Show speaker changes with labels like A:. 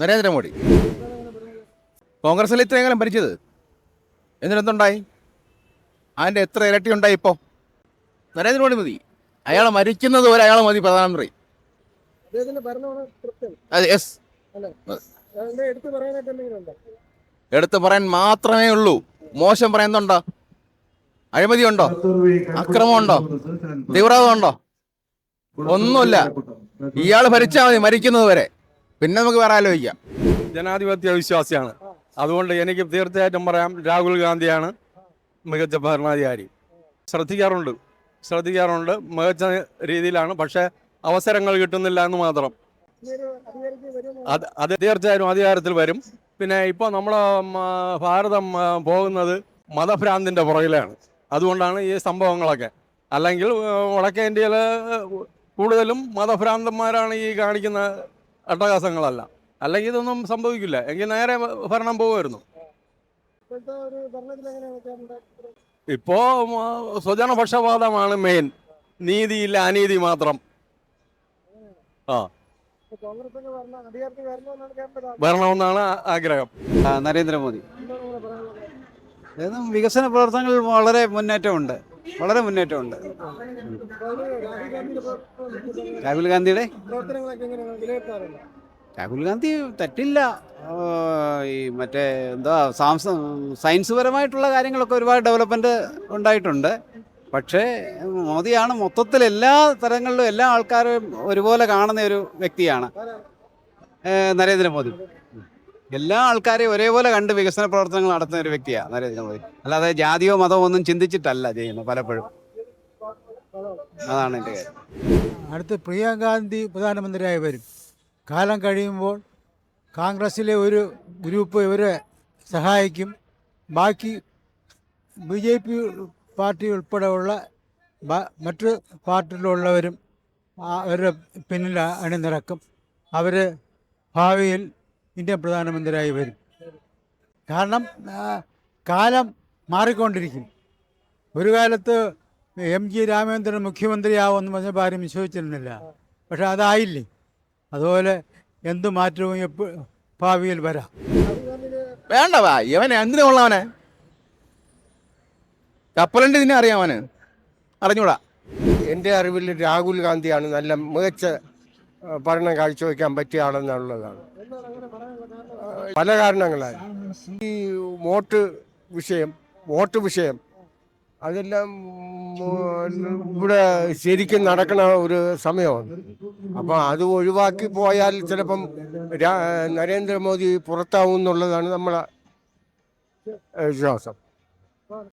A: നരേന്ദ്രമോദി. കോൺഗ്രസിൽ ഇത്രയെങ്കിലും കാലം ഭരിച്ചത് എന്നിട്ടെന്തുണ്ടായി അതിന്റെ എത്ര ഇരട്ടി ഉണ്ടായി ഇപ്പോൾ നരേന്ദ്രമോദി മതി. അയാൾ മരിക്കുന്നത് വരെ അയാൾ മതി പ്രധാനമന്ത്രി. അത്
B: എടുത്തു ഉണ്ടോ
A: പറയാൻ മാത്രമേ ഉള്ളൂ. മോശം പറയുന്നുണ്ടോ അഴിമതി ഉണ്ടോ? അക്രമമുണ്ടോ തീവ്രവാദം ഉണ്ടോ? ഒന്നുമില്ല. ഇയാൾ ഭരിച്ചാൽ മതി മരിക്കുന്നത് വരെ. പിന്നെ നമുക്ക് വേറെ ആലോചിക്കാം.
C: ജനാധിപത്യ വിശ്വാസിയാണ്. അതുകൊണ്ട് എനിക്ക് തീർച്ചയായിട്ടും പറയാം രാഹുൽ ഗാന്ധിയാണ് മികച്ച ഭരണാധികാരി. ശ്രദ്ധിക്കാറുണ്ട് ശ്രദ്ധിക്കാറുണ്ട് മികച്ച രീതിയിലാണ് പക്ഷേ അവസരങ്ങൾ കിട്ടുന്നില്ല എന്ന് മാത്രം. അത് അത് തീർച്ചയായും അധികാരത്തിൽ വരും. പിന്നെ ഇപ്പോൾ നമ്മൾ ഭാരതം പോകുന്നത് മതഭ്രാന്തിന്റെ പുറകിലാണ്. അതുകൊണ്ടാണ് ഈ സംഭവങ്ങളൊക്കെ. അല്ലെങ്കിൽ വടക്കേ ഇന്ത്യയിൽ കൂടുതലും മതഭ്രാന്തന്മാരാണ് ഈ കാണിക്കുന്ന അട്ടഹാസങ്ങളല്ല. അല്ലെങ്കിൽ ഇതൊന്നും സംഭവിക്കില്ല. എങ്കിൽ നേരെ ഭരണം പോകുമായിരുന്നു. ഇപ്പോ സ്വജനപക്ഷപാതമാണ് മെയിൻ നീതിയില്ല അനീതി മാത്രം. ആ.
B: വരണമെന്നാണ്.
C: ആഗ്രഹം.
D: നരേന്ദ്രമോദി. വികസന പ്രവർത്തനങ്ങളിൽ വളരെ മുന്നേറ്റമുണ്ട്. വളരെ മുന്നേറ്റമുണ്ട്.
B: രാഹുൽ ഗാന്ധിയുടെ?
D: രാഹുൽ ഗാന്ധി തെറ്റില്ല. ഈ മറ്റേ എന്താ സാംസ സയൻസ് പരമായിട്ടുള്ള കാര്യങ്ങളൊക്കെ ഒരുപാട് ഡെവലപ്മെന്റ് ഉണ്ടായിട്ടുണ്ട്. പക്ഷേ മോദിയാണ് മൊത്തത്തിൽ എല്ലാ തരങ്ങളിലും എല്ലാ ആൾക്കാരും ഒരുപോലെ കാണുന്ന ഒരു വ്യക്തിയാണ് നരേന്ദ്രമോദി. എല്ലാ ആൾക്കാരെയും ഒരേപോലെ കണ്ട് വികസന പ്രവർത്തനങ്ങൾ നടത്തുന്ന ഒരു വ്യക്തിയാണ് നരേന്ദ്രമോദി അല്ലാതെ ജാതിയോ മതമോ ഒന്നും ചിന്തിച്ചിട്ടല്ല ചെയ്യുന്നത് പലപ്പോഴും. അതാണ് എന്റെ കാര്യം.
E: അടുത്ത് പ്രിയങ്കാന്തി പ്രധാനമന്ത്രിയായി വരും. കാലം കഴിയുമ്പോൾ കോൺഗ്രസ്സിലെ ഒരു ഗ്രൂപ്പ് ഇവരെ സഹായിക്കും. ബാക്കി ബി ജെ പി പാർട്ടി ഉൾപ്പെടെയുള്ള മറ്റ് പാർട്ടിയിലുള്ളവരും അവരുടെ പിന്നിൽ അണിനിരക്കും. അവർ ഭാവിയിൽ ഇന്ത്യൻ പ്രധാനമന്ത്രിയായി വരും. കാരണം കാലം മാറിക്കൊണ്ടിരിക്കും. ഒരു കാലത്ത് എം ജി രാമേന്ദ്രൻ മുഖ്യമന്ത്രിയാവുമെന്ന് പറഞ്ഞപ്പോൾ ആരും വിശ്വസിച്ചിരുന്നില്ല. പക്ഷെ അതായില്ലേ? അതുപോലെ എന്ത് മാറ്റവും എപ്പോ ഭാവിയിൽ വരാം.
A: വേണ്ട വാ ഇവനെ എന്തിനു കൊള്ളാവനെ? കപ്പലണ്ടി നിന്നെ അറിയാമവന് അറിഞ്ഞൂടാ.
F: എന്റെ അറിവിൽ രാഹുൽ ഗാന്ധിയാണ് നല്ല മികച്ച ഭരണം കാഴ്ചവെക്കാൻ
B: പറ്റിയാണെന്നുള്ളതാണ്
F: പല കാരണങ്ങളാൽ. ഈ വോട്ട് വിഷയം വോട്ട് വിഷയം അതെല്ലാം ഇവിടെ ശരിക്കും നടക്കണ ഒരു സമയമാണ്. അപ്പം അത് ഒഴിവാക്കി പോയാൽ ചിലപ്പം നരേന്ദ്രമോദി പുറത്താവും എന്നുള്ളതാണ് നമ്മളെ വിശ്വാസം.